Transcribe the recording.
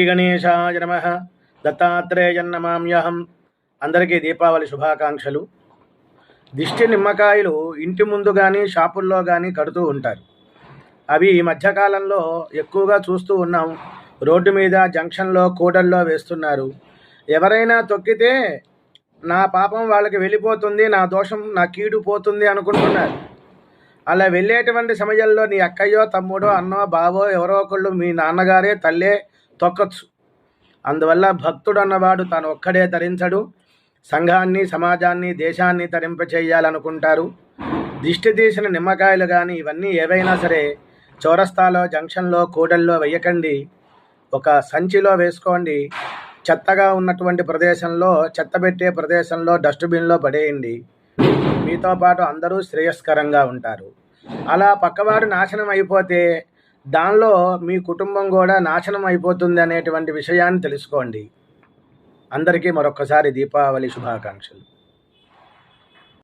శ్రీ గణేశాయ నమ. దత్తాత్రేయన్నమామ్యహం. అందరికీ దీపావళి శుభాకాంక్షలు. దిష్టి నిమ్మకాయలు ఇంటి ముందు కానీ షాపుల్లో కానీ కడుతూ ఉంటారు. అవి ఈ మధ్యకాలంలో ఎక్కువగా చూస్తూ ఉన్నాం. రోడ్డు మీద జంక్షన్లో కూడల్లో వేస్తున్నారు. ఎవరైనా తొక్కితే నా పాపం వాళ్ళకి వెళ్ళిపోతుంది నా దోషం నా కీడు పోతుంది అనుకుంటున్నారు. అలా వెళ్ళేటువంటి సమయంలో నీ అక్కయ్యో తమ్ముడో అన్నో బావో ఎవరో ఒకళ్ళు మీ నాన్నగారే తల్లే తొక్కచ్చు. అందువల్ల భక్తుడు అన్నవాడు తాను ఒక్కడే తరించడు. సంఘాన్ని సమాజాన్ని దేశాన్ని తరింపచేయాలనుకుంటారు. దిష్టి తీసిన నిమ్మకాయలు కానీ ఇవన్నీ ఏవైనా సరే చౌరస్తాలో జంక్షన్లో కూడల్లో వేయకండి ఒక సంచిలో వేసుకోండి. చెత్తగా ఉన్నటువంటి ప్రదేశంలో చెత్త పెట్టే ప్రదేశంలో డస్ట్బిన్లో పడేయండి. మీతో పాటు అందరూ శ్రేయస్కరంగా ఉంటారు. అలా పక్కవాడు నాశనం అయిపోతే దానిలో మీ కుటుంబం కూడా నాశనం అయిపోతుంది అనేటువంటి విషయాన్ని తెలుసుకోండి. అందరికీ మరొకసారి దీపావళి శుభాకాంక్షలు.